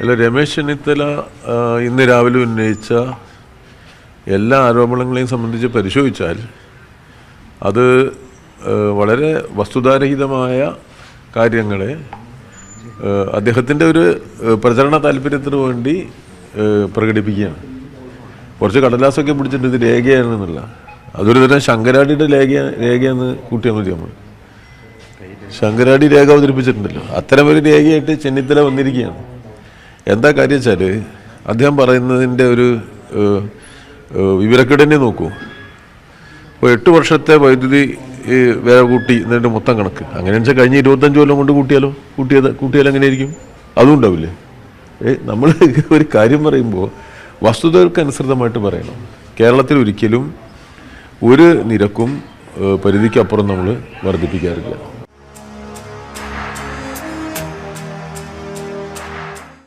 അല്ല രമേശ് ചെന്നിത്തല ഇന്ന് രാവിലെ ഉന്നയിച്ച എല്ലാ ആരോപണങ്ങളെയും സംബന്ധിച്ച് പരിശോധിച്ചാൽ അത് വളരെ വസ്തുതാരഹിതമായ കാര്യങ്ങളെ അദ്ദേഹത്തിന്റെ ഒരു പ്രചരണ താല്പര്യത്തിന് വേണ്ടി പ്രകടിപ്പിക്കുകയാണ്. കുറച്ച് കടലാസൊക്കെ പിടിച്ചിട്ട് ഇത് രേഖയാണെന്നുള്ള. അതൊരു തരം ശങ്കരാടിയുടെ രേഖ രേഖയെന്ന് കൂട്ടിയാൽ മതി നമ്മൾ ശങ്കരാടി രേഖ അവതരിപ്പിച്ചിട്ടുണ്ടല്ലോ. അത്തരം ഒരു രേഖയായിട്ട് ചെന്നിത്തല വന്നിരിക്കുകയാണ്. എന്താ കാര്യം വെച്ചാൽ അദ്ദേഹം പറയുന്നതിന്റെ ഒരു ഏഹ്, നോക്കൂ. ഇപ്പോൾ എട്ട് വർഷത്തെ വൈദ്യുതി വില കൂട്ടി എന്നിട്ട് മൊത്തം കണക്ക്. അങ്ങനെ വെച്ചാൽ കഴിഞ്ഞ ഇരുപത്തഞ്ച് കൊല്ലം കൊണ്ട് കൂട്ടിയാലോ? കൂട്ടിയത് കൂട്ടിയാൽ എങ്ങനെ ആയിരിക്കും അതും ഉണ്ടാവില്ലേ? ഏ നമ്മൾ ഒരു കാര്യം പറയുമ്പോൾ വസ്തുതകൾക്ക് അനുസൃതമായിട്ട് പറയണം. കേരളത്തിൽ ഒരിക്കലും ഒരു നിരക്കും പരിധിക്കപ്പുറം നമ്മൾ വർദ്ധിപ്പിക്കാറില്ല.